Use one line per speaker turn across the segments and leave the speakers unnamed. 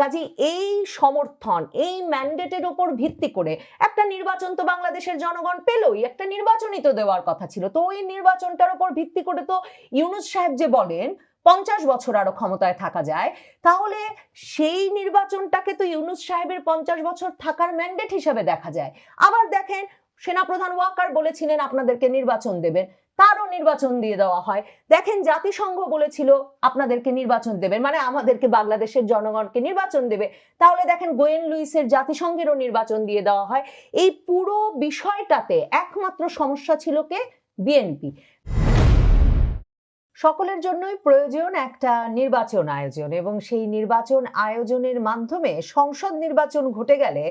কাজে এই সমর্থন, এই ম্যান্ডেটের ওপর ভিত্তি করে একটা নির্বাচন তো বাংলাদেশের জনগণ পেলই, একটা নির্বাচনই তো দেওয়ার কথা ছিল। তো ওই নির্বাচনটার উপর ভিত্তি করে তো ইউনুস সাহেব যে বলেন, পঞ্চাশ বছর আরও ক্ষমতায় থাকা যায়, তাহলে সেই নির্বাচনটাকে তো ইউনুস সাহেবের পঞ্চাশ বছর থাকার ম্যান্ডেট হিসেবে দেখা যায়। আবার দেখেন, সেনাপ্রধান ওয়াকার বলেছিলেন, আপনাদেরকে নির্বাচন দেবেন। তারও নির্বাচন দিয়ে দেওয়া হয়। দেখেন জাতিসংঘ বলেছিল আপনাদেরকে নির্বাচন দেবেন মানে আমাদেরকে বাংলাদেশের জনগণকে নির্বাচন দেবে। তাহলে দেখেন গোয়েন লুইসের জাতিসংঘেরও নির্বাচন দিয়ে দেওয়া হয়। এই পুরো বিষয়টাতে একমাত্র সমস্যা ছিল কে? বিএনপি। সকলের জন্যই প্রয়োজন একটা নির্বাচন আয়োজন এবং সেই নির্বাচন আয়োজনের মাধ্যমে সংসদ নির্বাচন ঘটে গেলে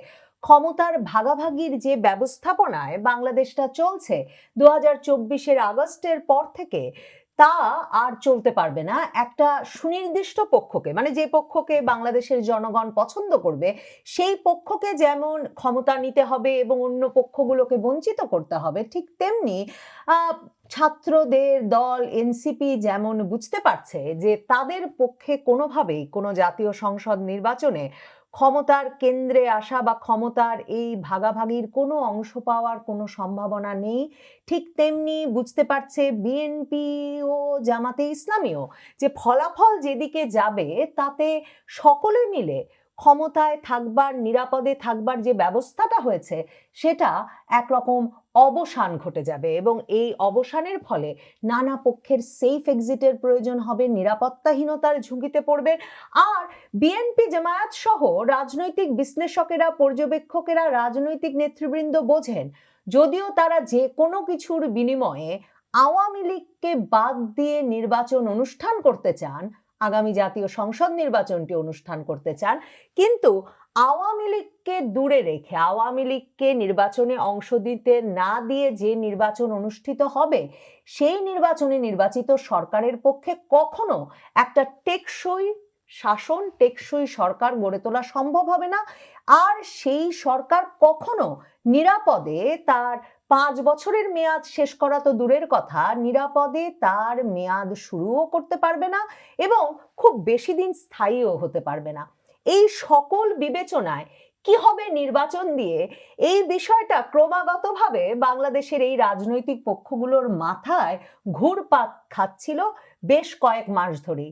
ক্ষমতার ভাগাভাগির যে ব্যবস্থাপনায় বাংলাদেশটা চলছে দু হাজার চব্বিশের আগস্টের পর থেকে, তা আর চলতে পারবে না। একটা সুনির্দিষ্ট পক্ষকে মানে যে পক্ষকে বাংলাদেশের জনগণ পছন্দ করবে, সেই পক্ষকে যেমন ক্ষমতা নিতে হবে এবং অন্য পক্ষগুলোকে বঞ্চিত করতে হবে, ঠিক তেমনি ছাত্রদের দল, এনসিপি যেমন বুঝতে পারছে যে তাদের পক্ষে কোনোভাবেই কোনো জাতীয় সংসদ নির্বাচনে ক্ষমতার কেন্দ্রে আসা বা ক্ষমতার এই ভাগাভাগির কোনো অংশ পাওয়ার কোনো সম্ভাবনা নেই। ঠিক তেমনি বুঝতে পারছে বিএনপি ও জামাতে ইসলামীও যে ফলাফল যেদিকে যাবে তাতে সকলে মিলে ক্ষমতায় থাকবার, নিরাপদে থাকবার যে ব্যবস্থাটা হয়েছে, সেটা একরকম অবসান ঘটে যাবে এবং এই অবসানের ফলে নানা পক্ষের সেফ এক্সিটের প্রয়োজন হবে, নিরাপত্তাহীনতার ঝুঁকিতে পড়বে। আর বিএনপি জামায়াত সহ রাজনৈতিক বিশ্লেষকেরা, পর্যবেক্ষকেরা, রাজনৈতিক নেতৃবৃন্দ বোঝেন, যদিও তারা যে কোনো কিছুর বিনিময়ে আওয়ামী লীগকে বাদ দিয়ে নির্বাচন অনুষ্ঠান করতে চান আগামী জাতীয় সংসদ নির্বাচনটি অনুষ্ঠান করতে চান। কিন্তু আওয়ামী লীগকে দূরে রেখে, আওয়ামী লীগকে নির্বাচনে অংশ দিতে না দিয়ে যে নির্বাচন অনুষ্ঠিত হবে, সেই নির্বাচনে নির্বাচিত সরকারের পক্ষে কখনো একটা টেকসই শাসন, টেকসই সরকার গড়ে তোলা সম্ভব হবে না। আর সেই সরকার কখনো নিরাপদে তার পাঁচ বছরের মেয়াদ শেষ করা তো দূরের কথা। নিরাপদে তার মেয়াদ শুরুও করতে পারবে না এবং খুব বেশি দিন স্থায়ীও হতে পারবে না। এই সকল বিবেচনায় কি হবে নির্বাচন দিয়ে এই বিষয়টা ক্রমাগতভাবে বাংলাদেশের এই রাজনৈতিক পক্ষগুলোর মাথায় ঘুরপাক খাচ্ছিল বেশ কয়েক মাস ধরেই।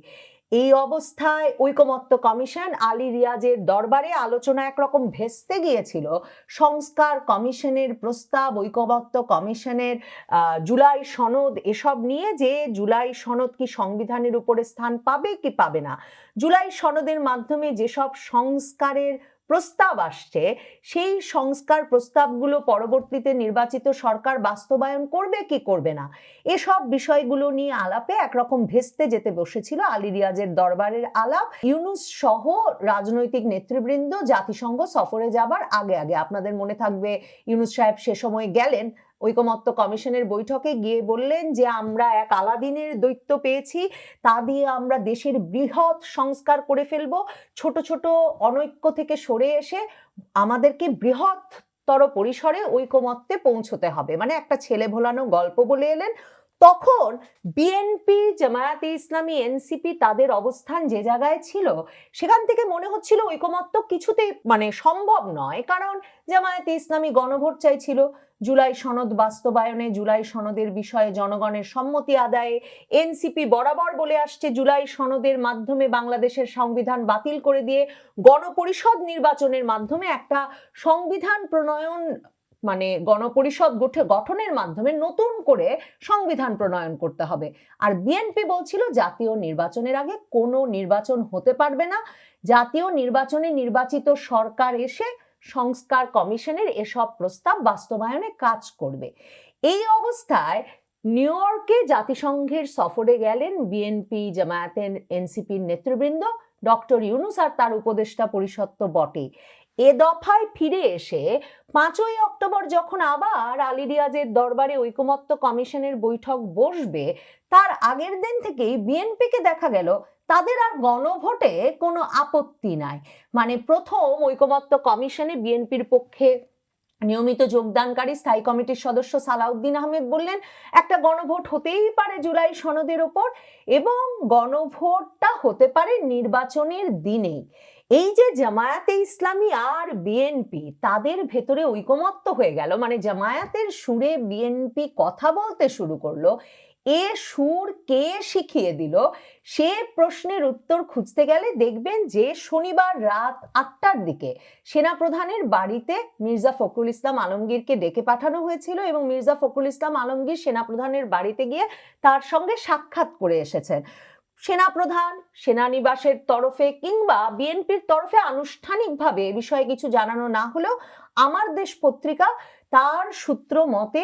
এই অবস্থায় ঐকমত্য কমিশন আলী রিয়াজের দরবারে আলোচনা একরকম ভেস্তে গিয়েছিল। সংস্কার কমিশনের প্রস্তাব, ঐকমত্য কমিশনের জুলাই সনদ এসব নিয়ে যে জুলাই সনদ কি সংবিধানের উপরে স্থান পাবে কি পাবে না। জুলাই সনদের মাধ্যমে যেসব সংস্কারের প্রস্তাব আসছে, সেই সংস্কার প্রস্তাবগুলো পরবর্তীতে নির্বাচিত সরকার বাস্তবায়ন করবে কি করবে না? এসব বিষয়গুলো নিয়ে আলাপে একরকম ভেস্তে যেতে বসেছিল আলী রিয়াজের দরবারের আলাপ। ইউনুস সহ রাজনৈতিক নেতৃবৃন্দ জাতিসংঘ সফরে যাবার আগে আগে, আপনাদের মনে থাকবে ইউনুস সাহেব সে সময় গেলেন। ঐকমত্য কমিশনের বৈঠকে গিয়ে বললেন যে, আমরা এক আলাদিনের দৈত্য পেয়েছি, তা দিয়ে আমরা দেশের বৃহৎ সংস্কার করে ফেলব। ছোট ছোট অনৈক্য থেকে সরে এসে আমাদেরকে বৃহৎ তর পরিসরে ঐকমত্যে পৌঁছতে হবে। মানে একটা ছেলে ভোলানো গল্প বলে এলেন। তখন বিএনপি জামায়াতে ইসলামী এনসিপি তাদের অবস্থান যে জায়গায় ছিল, সেখান থেকে মনে হচ্ছিল ঐকমত্য কিছুতেই মানে সম্ভব নয়। কারণ জামায়াতে ইসলামী গণভোট চাইছিল, জুলাই সনদ বাস্তবায়নে, জুলাই সনদের বিষয়ে জনগণের সম্মতি আদায়ে এনসিপি বরাবর বলে আসছে, জুলাই সনদের মাধ্যমে বাংলাদেশের সংবিধান বাতিল করে দিয়ে গণপরিষদ নির্বাচনের মাধ্যমে একটা সংবিধান প্রণয়ন মানে গণপরিষদ গঠে- গঠনের মাধ্যমে নতুন করে সংবিধান প্রণয়ন করতে হবে। আর বিএনপি বলছিল জাতীয় নির্বাচনের আগে কোনো নির্বাচন হতে পারবে না। জাতীয় নির্বাচনে নির্বাচিত সরকার এসে সংস্কার কমিশনের এসব প্রস্তাব বাস্তবায়নে কাজ করবে। এই অবস্থায় নিউ ইয়র্কে জাতিসংঘের সফরে গেলেন বিএনপি জামায়াতের এনসিপির নেতৃবৃন্দ ডক্টর ইউনুস আর তার উপদেষ্টা পরিষদ তো বটেই। এ দফায় ফিরে এসে পাঁচই অক্টোবর যখন আবার আলী রিয়াজের দরবারে ঐকমত্য কমিশনের বৈঠক বসবে, তার আগের দিন থেকেই বিএনপিকে দেখা গেল তাদের আর গণভোটে কোনো আপত্তি নাই। মানে প্রথম ঐকমত্য কমিশনে বিএনপির পক্ষে নিয়মিত যোগদানকারী স্থায়ী কমিটির সদস্য সালাউদ্দিন আহমেদ বললেন, একটা গণভোট হতেই পারে জুলাই সনদের ওপর এবং গণভোটটা হতে পারে নির্বাচনের দিনেই। এই যে জামায়াতে ইসলামী আর বিএনপি তাদের ভেতরে ঐকমত্য হয়ে গেল। মানে জামায়াতের সুরে বিএনপি কথা বলতে শুরু করল। এ সুর কে শিখিয়ে দিল? সে প্রশ্নের উত্তর খুঁজতে গেলে দেখবেন যে শনিবার রাত আটটার দিকে সেনাপ্রধানের বাড়িতে মির্জা ফখরুল ইসলাম আলমগীরকে ডেকে পাঠানো হয়েছিল এবং মির্জা ফখরুল ইসলাম আলমগীর সেনাপ্রধানের বাড়িতে গিয়ে তার সঙ্গে সাক্ষাৎ করে এসেছেন। সেনাপ্রধান, সেনানিবাসের তরফে কিংবা বিএনপির তরফে আনুষ্ঠানিকভাবে বিষয়ে কিছু জানানো না হলেও আমার দেশ পত্রিকা তার সূত্র মতে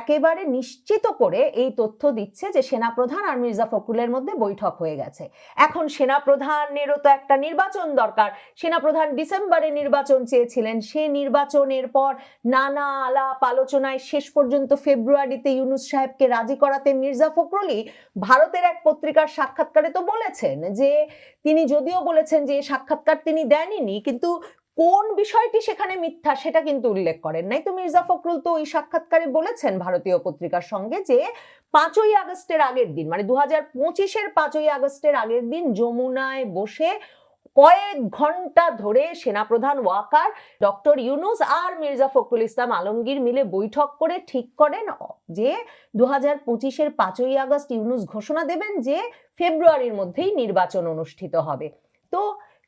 একেবারে নিশ্চিত করে এই তথ্য দিচ্ছে যে সেনাপ্রধান আর মির্জা ফখরুলের মধ্যে বৈঠক হয়ে গেছে। এখন সেনাপ্রধানেরও তো একটা নির্বাচন দরকার। সেনাপ্রধান ডিসেম্বরে নির্বাচন চেয়েছিলেন। সে নির্বাচনের পর নানা আলাপ আলোচনায় শেষ পর্যন্ত ফেব্রুয়ারিতে ইউনুস সাহেবকে রাজি করাতে মির্জা ফখরুলই ভারতের এক পত্রিকার সাক্ষাৎকারে তো বলেছেন যে, তিনি যদিও বলেছেন যে সাক্ষাৎকার তিনি দেননি, কিন্তু কোন বিষয়টি সেখানে মিথ্যা সেটা কিন্তু উল্লেখ করেন নাই। তো মির্জা ফখরুল তো ওই সাক্ষাৎকারে বলেছেন ভারতীয় পত্রিকার সঙ্গে যে পাঁচই আগস্টের আগের দিন মানে দু হাজার পঁচিশের পাঁচই আগস্টের আগের দিন যমুনায় বসে কয়েক ঘণ্টা ধরে সেনাপ্রধান ওয়াকার, ডক্টর ইউনুস আর মির্জা ফখরুল ইসলাম আলমগীর মিলে বৈঠক করে ঠিক করেন যে দু হাজার পঁচিশের পাঁচই আগস্ট ইউনুস ঘোষণা দেবেন যে ফেব্রুয়ারির মধ্যেই নির্বাচন অনুষ্ঠিত হবে। তো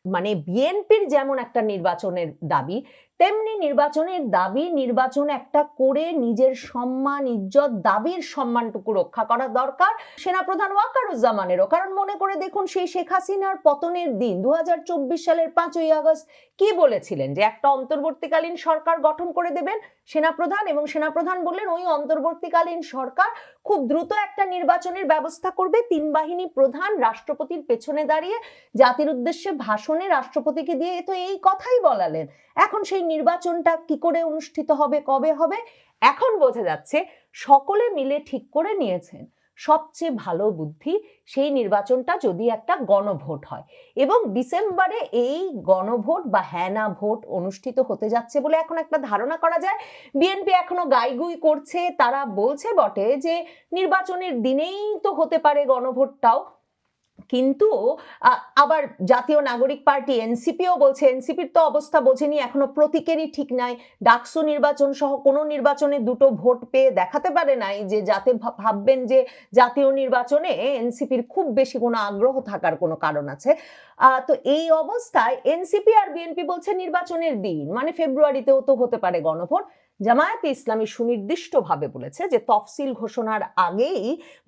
মানে বিএনপির যেমন একটা নির্বাচনের দাবি তেমনি নির্বাচনের দাবি, নির্বাচন একটা করে নিজের সম্মান, ইজ্জত, দাবির সম্মানটুকু রক্ষা করা দরকার সেনাপ্রধান ওয়াকারুজ্জামানেরও কারণ মনে করে দেখুন সেই শেখ হাসিনার পতনের দিন, দুহাজার চব্বিশ সালের পাঁচই আগস্ট কি বলেছিলেন? যে একটা অন্তর্বর্তীকালীন সরকার গঠন করে দেবেন সেনাপ্রধান এবং সেনাপ্রধান বললেন, ওই অন্তর্বর্তীকালীন সরকার খুব দ্রুত একটা নির্বাচনের ব্যবস্থা করবে। তিন বাহিনী প্রধান, রাষ্ট্রপতির পেছনে দাঁড়িয়ে জাতির উদ্দেশ্যে ভাষণে রাষ্ট্রপতিকে দিয়ে তো এই কথাই বলালেন। এখন সেই নির্বাচনটা কি করে অনুষ্ঠিত হবে, কবে হবে, এখন বোঝা যাচ্ছে সকলে মিলে ঠিক করে নিয়েছেন। সবচেয়ে ভালো বুদ্ধি সেই নির্বাচনটা যদি একটা গণভোট হয়। এবং ডিসেম্বরে এই গণভোট বা হ্যানা ভোট অনুষ্ঠিত হতে যাচ্ছে বলে এখন একটা ধারণা করা যায়। বিএনপি এখনও গাইগুই করছে, তারা বলছে বটে যে নির্বাচনের দিনেই তো হতে পারে গণভোটটাও। কিন্তু আবার জাতীয় নাগরিক পার্টি এনসিপিও বলছে, এনসিপির তো অবস্থা বোঝেনি, এখনও প্রতীকেরই ঠিক নাই। ডাকসু নির্বাচন সহ কোনো নির্বাচনে দুটো ভোট পেয়ে দেখাতে পারে নাই যে, যাতে ভাববেন যে, জাতীয় নির্বাচনে এনসিপির খুব বেশি কোনো আগ্রহ থাকার কোনো কারণ আছে। তো এই অবস্থায় এনসিপি আর বিএনপি বলছে নির্বাচনের দিন মানে ফেব্রুয়ারিতেও তো হতে পারে গণভোট। জামায়াতে ইসলামী সুনির্দিষ্টভাবে বলেছে যে তফসিল ঘোষণার আগেই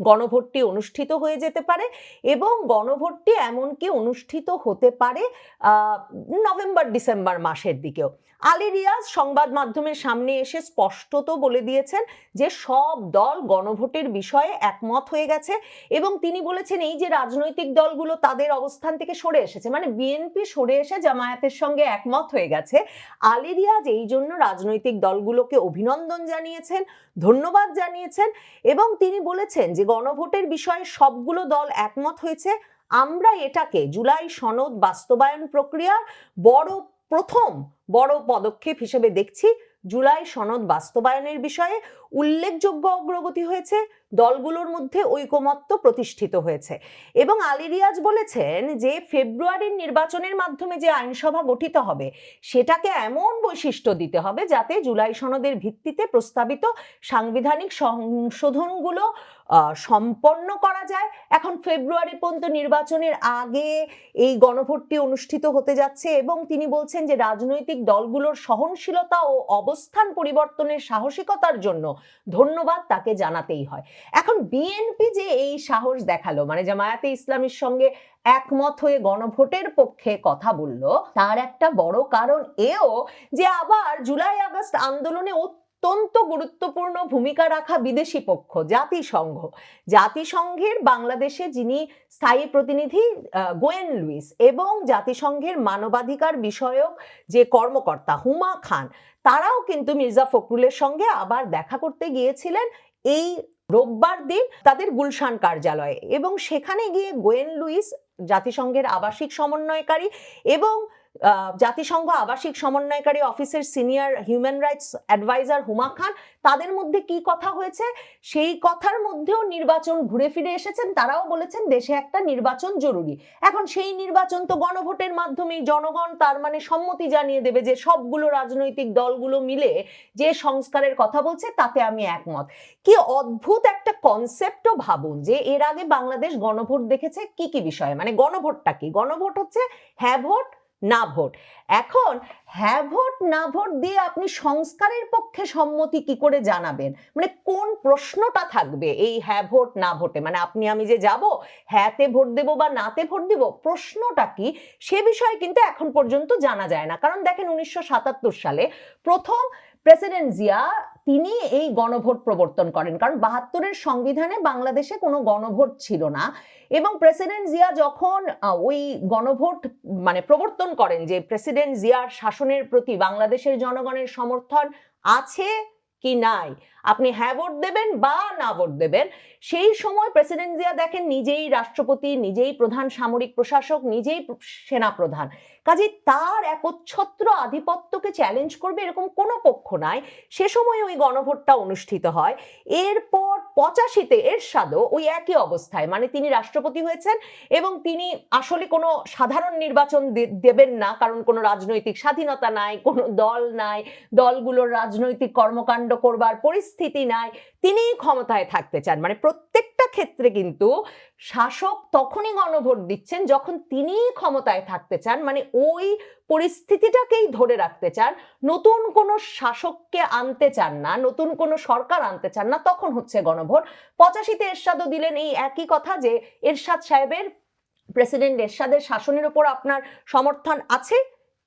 গণভোটটি অনুষ্ঠিত হয়ে যেতে পারে এবং গণভোটটি এমনকি অনুষ্ঠিত হতে পারে নভেম্বর, ডিসেম্বর মাসের দিকেও। আলী রিয়াজ সংবাদ মাধ্যমের সামনে এসে স্পষ্টত বলে দিয়েছেন যে সব দল গণভোটের বিষয়ে একমত হয়ে গেছে এবং তিনি বলেছেন এই যে রাজনৈতিক দলগুলো তাদের অবস্থান থেকে সরে এসেছে মানে বিএনপি সরে এসে জামায়াতের সঙ্গে একমত হয়ে গেছে, আলী রিয়াজ এই জন্য রাজনৈতিক দলগুলোকে অভিনন্দন জানিয়েছেন, ধন্যবাদ জানিয়েছেন এবং তিনি বলেছেন যে গণভোটের বিষয়ে সবগুলো দল একমত হয়েছে। আমরা এটাকে জুলাই সনদ বাস্তবায়ন প্রক্রিয়ার বড় প্রথম বড় পদক্ষেপ হিসেবে দেখছি। জুলাই সনদ বাস্তবায়নের বিষয়ে উল্লেখযোগ্য অগ্রগতি হয়েছে। দলগুলোর মধ্যে ঐকমত্য প্রতিষ্ঠিত হয়েছে। এবং আলী রিয়াজ বলেছেন যে, ফেব্রুয়ারির নির্বাচনের মাধ্যমে যে আইনসভা গঠিত হবে, সেটাকে এমন বৈশিষ্ট্য দিতে হবে যাতে জুলাই সনদের ভিত্তিতে প্রস্তাবিত সাংবিধানিক সংশোধনগুলো সম্পন্ন করা যায়। এখন ফেব্রুয়ারি পর্যন্ত নির্বাচনের আগে এই গণভোটটি অনুষ্ঠিত হতে যাচ্ছে এবং তিনি বলছেন যে রাজনৈতিক দলগুলোর সহনশীলতা ও অবস্থান পরিবর্তনের সাহসিকতার জন্য ধন্যবাদ তাকে জানাতেই হয়। এখন বিএনপি যে এই সাহস দেখাল মানে জামায়াতে ইসলামের সঙ্গে একমত হয়ে গণভোটের পক্ষে কথা বলল, তার একটা বড় কারণ এও যে আবার জুলাই আগস্ট আন্দোলনে অত্যন্ত গুরুত্বপূর্ণ ভূমিকা রাখা বিদেশি পক্ষ, জাতিসংঘ। জাতিসংঘের বাংলাদেশে যিনি স্থায়ী প্রতিনিধি গোয়েন লুইস এবং জাতিসংঘের মানবাধিকার বিষয়ক যে কর্মকর্তা হুমা খান, তারাও কিন্তু মির্জা ফখরুলের সঙ্গে আবার দেখা করতে গিয়েছিলেন এই রোববার দিন তাদের গুলশান কার্যালয়ে এবং সেখানে গিয়ে গোয়েন লুইস জাতিসংঘের আবাসিক সমন্বয়কারী এবং জাতিসংঘ আবাসিক সমন্বয়কারী অফিসের senior human rights adviser Huma Khan, তাদের মধ্যে কি কথা হয়েছে? সেই কথার মধ্যেও নির্বাচন ঘুরে ফিরে এসেছেন, তারাও বলেছেন দেশে একটা নির্বাচন জরুরি। এখন সেই নির্বাচন তো গণভোটের মাধ্যমেই জনগণ তার মানে সম্মতি জানিয়ে দেবে যে সবগুলো রাজনৈতিক দলগুলো মিলে যে সংস্কারের কথা বলছে, তাতে আমি একমত। কি অদ্ভুত একটা কনসেপ্টও ভাবুন যে এর আগে বাংলাদেশ গণভোট দেখেছে, কি কি বিষয়ে? মানে গণভোটটা কি? গণভোট হচ্ছে হ্যাঁ ভোট না ভোট। এখন হ্যাঁ ভোট, না ভোট দিয়ে আপনি সংস্কারের পক্ষে সম্মতি কি করে জানাবেন? মানে কোন প্রশ্নটা থাকবে এই হ্যাঁ ভোট, না ভোটে? মানে আপনি, আমি যে যাব, হ্যাঁতে ভোট দেব বা নাতে ভোট দেব, প্রশ্নটা কি? সে বিষয়ে কিন্তু এখন পর্যন্ত জানা যায় না। কারণ দেখেন উনিশশো সাতাত্তর সালে প্রথম প্রেসিডেন্ট জিয়া তিনি এই গণভোট প্রবর্তন করেন। কারণ বাহাত্তরের সংবিধানে বাংলাদেশে কোনো গণভোট ছিল না। এবং প্রেসিডেন্ট জিয়া যখন ওই গণভোট মানে প্রবর্তন করেন যে প্রেসিডেন্ট জিয়ার শাসনের প্রতি বাংলাদেশের জনগণের সমর্থন আছে কি নাই আপনি হ্যাঁ ভোট দেবেন বা না ভোট দেবেন। সেই সময় প্রেসিডেন্ট জিয়া দেখেন নিজেই রাষ্ট্রপতি, নিজেই প্রধান সামরিক প্রশাসক, নিজেই সেনা প্রধান। কাজে তার একচ্ছত্র আধিপত্যকে চ্যালেঞ্জ করবে এরকম কোনো পক্ষ নাই। সে সময় ওই গণভোটটা অনুষ্ঠিত হয়। এরপর পঁচাশিতে এরশাদও ওই একই অবস্থায়। মানে তিনি রাষ্ট্রপতি হয়েছেন এবং তিনি আসলে কোনো সাধারণ নির্বাচন দেবেন না কারণ কোনো রাজনৈতিক স্বাধীনতা নাই, কোনো দল নাই। দলগুলোর রাজনৈতিক কর্মকাণ্ড করবার পরিস্থিতি নাই, তিনিই ক্ষমতায় থাকতে চান। মানে প্রত্যেকটা ক্ষেত্রে কিন্তু শাসক তখনই গণভোট দিচ্ছেন যখন তিনিই ক্ষমতায় থাকতে চান। মানে ওই পরিস্থিতিটাকেই ধরে রাখতে চান। নতুন কোনো শাসককে আনতে চান না, নতুন কোনো সরকার আনতে চান না, তখন হচ্ছে গণভোট। পঁচাশিতে এরশাদও দিলেন এই একই কথা যে এরশাদ সাহেবের প্রেসিডেন্ট এরশাদের শাসনের উপর আপনার সমর্থন আছে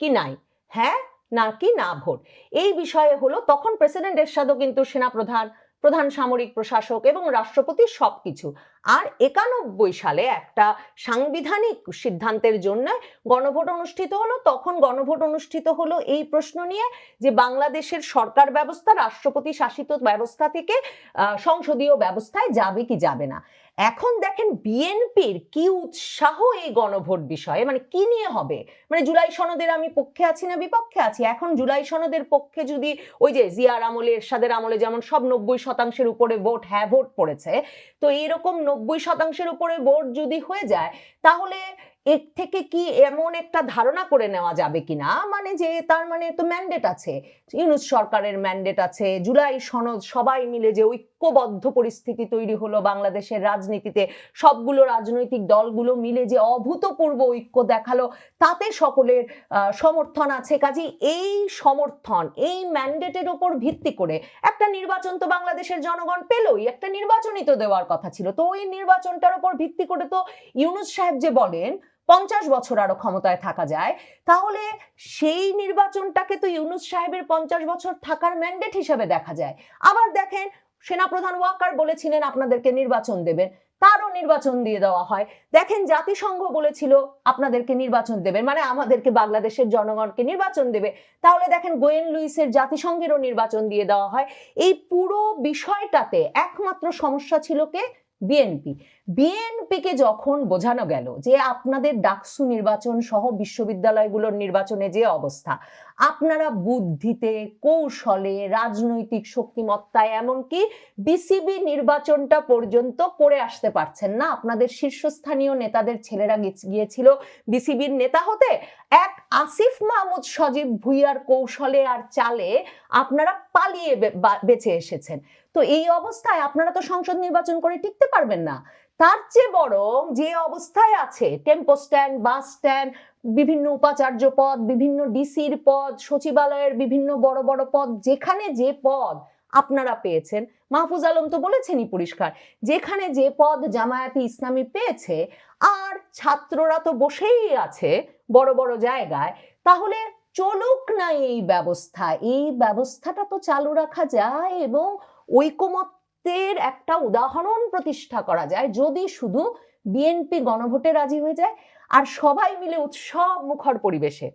কি নাই? হ্যাঁ নাকি না ভোট? এই বিষয়ে হলো তখন প্রেসিডেন্ট এরশাদও কিন্তু সেনাপ্রধান প্রধান সামরিক প্রশাসক এবং রাষ্ট্রপতি সবকিছু। আর একানব্বই সালে একটা সাংবিধানিক সিদ্ধান্তের জন্য গণভোট অনুষ্ঠিত হলো, তখন গণভোট অনুষ্ঠিত হলো এই প্রশ্ন নিয়ে যে বাংলাদেশের সরকার ব্যবস্থা, রাষ্ট্রপতি শাসিত ব্যবস্থা থেকে সংসদীয় ব্যবস্থায় যাবে কি যাবে না। এখন দেখেন বিএনপির কি উৎসাহ এই গণভোট বিষয়ে? মানে কি নিয়ে হবে? মানে জুলাই সনদের আমি পক্ষে আছি না বিপক্ষে আছি? এখন জুলাই সনদের পক্ষে যদি ওই যে জিয়ার আমলে, এরশাদের আমলে যেমন সব নব্বই শতাংশের উপরে ভোট হ্যাঁ ভোট পড়েছে, তো এরকম নব্বই শতাংশের উপরে ভোট যদি হয়ে যায়, তাহলে এর থেকে কি এমন একটা ধারণা করে নেওয়া যাবে কিনা? মানে যে তার মানে তো ম্যান্ডেট আছে। ইউনুস সরকারের ম্যান্ডেট আছে। জুলাই সনদ সবাই মিলে যে ঐক্যবদ্ধ পরিস্থিতি তৈরি হলো বাংলাদেশের রাজনীতিতে, সবগুলো রাজনৈতিক দলগুলো মিলে যে অভূতপূর্ব ঐক্য দেখাল, তাতে সকলের সমর্থন আছে। কাজে এই সমর্থন, এই ম্যান্ডেটের ওপর ভিত্তি করে একটা নির্বাচন তো বাংলাদেশের জনগণ পেলই। একটা নির্বাচনই তো দেওয়ার কথা ছিল। তো ওই নির্বাচনটার ওপর ভিত্তি করে তো ইউনুস সাহেব যে বলেন পঞ্চাশ বছর আরও ক্ষমতায় থাকা যায়, তাহলে সেই নির্বাচনটাকে তো ইউনুস সাহেবের পঞ্চাশ বছর থাকার ম্যান্ডেট হিসেবে দেখা যায়। আবার দেখেন, সেনাপ্রধান ওয়াকার বলেছিলেন আপনাদেরকে নির্বাচন দেবেন, তারও নির্বাচন দিয়ে দেওয়া হয়। দেখেন, জাতিসংঘ বলেছিল আপনাদেরকে নির্বাচন দেবেন মানে আমাদেরকে বাংলাদেশের জনগণকে নির্বাচন দেবে। তাহলে দেখেন, গোয়েন লুইসের জাতিসংঘেরও নির্বাচন দিয়ে দেওয়া হয়। এই পুরো বিষয়টাতে একমাত্র সমস্যা ছিল কে? বিএনপি। বিএনপিকে যখন বোঝানো গেল যে আপনাদের ডাকসু নির্বাচন সহ বিশ্ববিদ্যালয়গুলোর নির্বাচনে যে অবস্থা, আপনারা বুদ্ধিতে, কৌশলে, রাজনৈতিক শক্তিমত্তায় এমনকি বিসিবি নির্বাচনটা পর্যন্ত করে আসতে পারছেন না। আপনাদের শীর্ষস্থানীয় নেতাদের ছেলেরা গিয়েছিল বিসিবির নেতা হতে। এক আসিফ মাহমুদ সজীব ভুইয়ার কৌশলে আর চালে আপনারা পালিয়ে বেঁচে এসেছেন। তো এই অবস্থায় আপনারা তো সংসদ নির্বাচন করে টিকতে পারবেন না। তার চেয়ে বরং যে অবস্থায় আছে টেম্পো স্ট্যান্ড বাস স্ট্যান্ড বিভিন্ন উপাচার্য পদ, বিভিন্ন ডিসির পদ, সচিবালয়ের বিভিন্ন বড় বড় পদ, যেখানে যে পদ আপনারা পেয়েছেন, মাহফুজ আলম তো বলেছেনই পরিষ্কার, যেখানে যে পদ জামায়াতে ইসলামী পেয়েছে, আর ছাত্ররা তো বসেই আছে বড় বড় জায়গায়, তাহলে চলুক না এই ব্যবস্থা, এই ব্যবস্থাটা তো চালু রাখা যায় এবং ঐকমত্যের একটা উদাহরণ প্রতিষ্ঠা করা যায় যদি শুধু বিএনপি গণভোটে রাজি হয়ে যায় আর সবাই মিলে উৎসব মুখর পরিবেশে।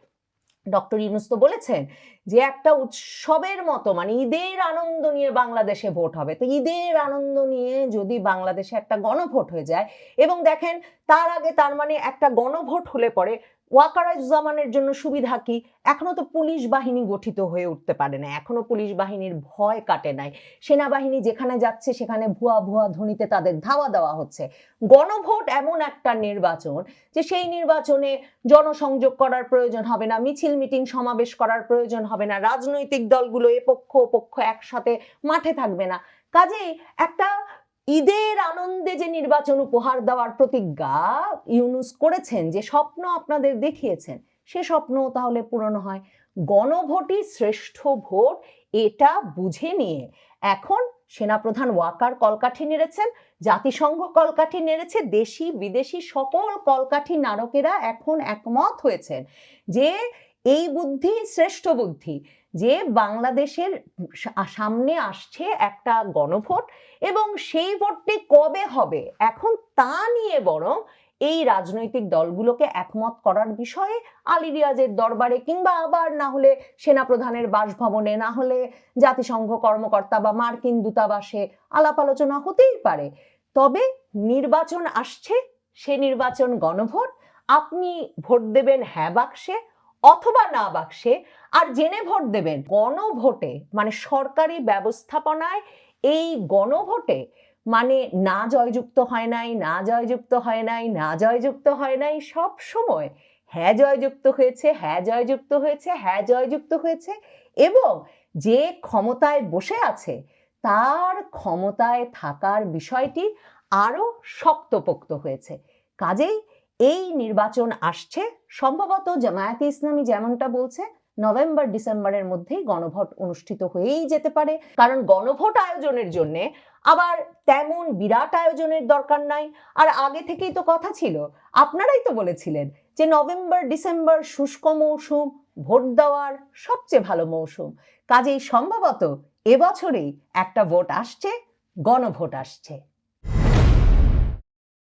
ডক্টর ইউনুস তো বলেছেন যে একটা উৎসবের মতো মানে ঈদের আনন্দ নিয়ে বাংলাদেশে ভোট হবে। তো ঈদের আনন্দ নিয়ে যদি বাংলাদেশে একটা গণভোট হয়ে যায় এবং দেখেন তার আগে তার মানে একটা গণভোট হলে পরে ওয়াকারাইজ্জামানের জন্য সুবিধা কি? এখনও তো পুলিশ বাহিনী গঠিত হয়ে উঠতে পারে না। এখনও পুলিশ বাহিনীর ভয় কাটে নাই। সেনাবাহিনী যেখানে যাচ্ছে, সেখানে ভুয়া ভুয়া ধ্বনিতে তাদের ধাওয়া দেওয়া হচ্ছে। গণভোট এমন একটা নির্বাচন যে সেই নির্বাচনে জনসংযোগ করার প্রয়োজন হবে না, মিছিল, মিটিং, সমাবেশ করার প্রয়োজন হবে না, রাজনৈতিক দলগুলো এ পক্ষ পক্ষ একসাথে মাঠে থাকবে না। কাজেই একটা ঈদের আনন্দে যে নির্বাচন উপহার দেওয়ার প্রতিজ্ঞা ইউনুস করেছেন, যে স্বপ্ন আপনাদের দেখিয়েছেন, সে স্বপ্ন তাহলে পূরণ হয়। গণভোটই শ্রেষ্ঠ ভোট, এটা বুঝে নিয়ে এখন সেনাপ্রধান ওয়াকার কলকাঠি নেড়েছেন, জাতিসংঘ কলকাঠি নেড়েছে, দেশি, বিদেশি সকল কলকাঠি নারকেরা এখন একমত হয়েছেন যে এই বুদ্ধি শ্রেষ্ঠ বুদ্ধি। যে বাংলাদেশের সামনে আসছে একটা গণভোট এবং সেই ভোটটি কবে হবে? এখন তা নিয়ে বরং এই রাজনৈতিক দলগুলোকে একমত করার বিষয়ে আলী রিয়াজের দরবারে কিংবা আবার না হলে সেনাপ্রধানের বাসভবনে, না হলে জাতিসংঘ কর্মকর্তা বা মার্কিন দূতাবাসে আলাপ আলোচনা হতেই পারে। তবে নির্বাচন আসছে, সে নির্বাচন গণভোট। আপনি ভোট দেবেন হ্যাঁ বাক্সে অথবা না বাক্সে আর জেনে ভোট দেবেন। গণভোটে মানে সরকারি ব্যবস্থাপনায় এই গণভোটে মানে না জয়যুক্ত হয় নাই, না জয়যুক্ত হয় নাই, না জয়যুক্ত হয় নাই, সব সময় হ্যাঁ জয়যুক্ত হয়েছে হ্যাঁ জয়যুক্ত হয়েছে হ্যাঁ জয়যুক্ত হয়েছে এবং যে ক্ষমতায় বসে আছে তার ক্ষমতায় থাকার বিষয়টি আরও শক্তপোক্ত হয়েছে। কাজেই এই নির্বাচন আসছে। সম্ভবত জামায়াতে ইসলামী যেমনটা বলছে, নভেম্বর, ডিসেম্বরের মধ্যেই গণভোট অনুষ্ঠিত হয়েই যেতে পারে। কারণ গণভোট আয়োজনের জন্য আবার তেমন বিরাট আয়োজনের দরকার নাই। আর আগে থেকেই তো কথা ছিল, আপনারাই তো বলেছিলেন যে নভেম্বর, ডিসেম্বর শুষ্ক মৌসুম, ভোট দেওয়ার সবচেয়ে ভালো মৌসুম। কাজেই সম্ভবত এবছরেই একটা ভোট আসছে, গণভোট আসছে।